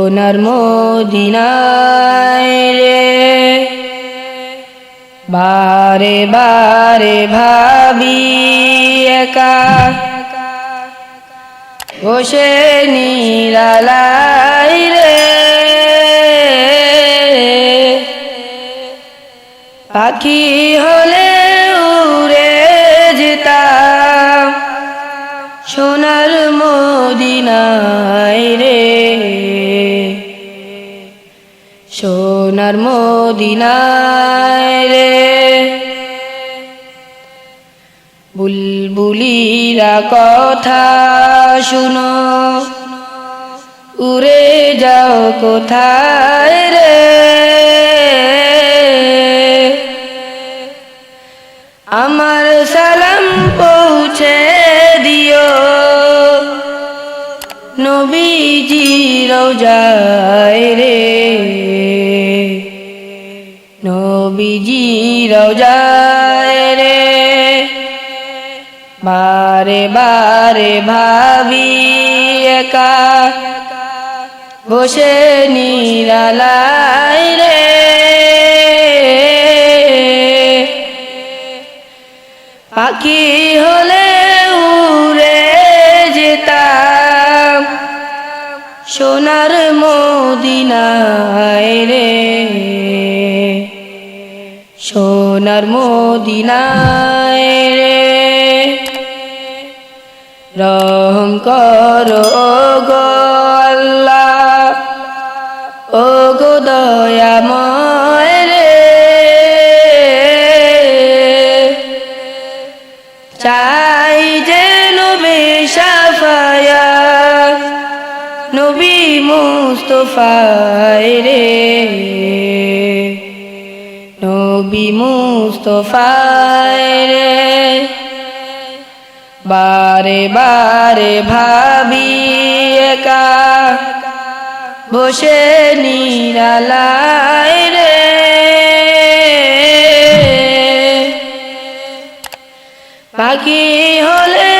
সোনার রে। বারে বারে ভাবি একা। বসে নিরালাই রে। পাখি হলে উড়ে যেতাম। সোনার মদিনায় সোনার মদিনায় রে। বুলবুলিরা কথা শুনো উড়ে যাও কোথায় রে? আমার সালাম পৌঁছে নবীজি রোজায় রে। নবীজি রোজায় রে। বারে বারে ভাবি একা, বসে নিরালাই রে। পাখি হলে সোনার মদিনায় রে। সোনার মদিনায় রে। রহম করো গো আল্লাহ ও গো দয়াময় রে। চাই যে নবী সাফায়া মুস্তফায় রে। নবী মুস্তফায় রে। বারে বারে ভাবি একা বসে নিরালাই রে। পাখি হলে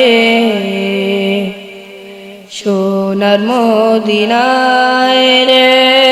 সোনার মদিনায় রে।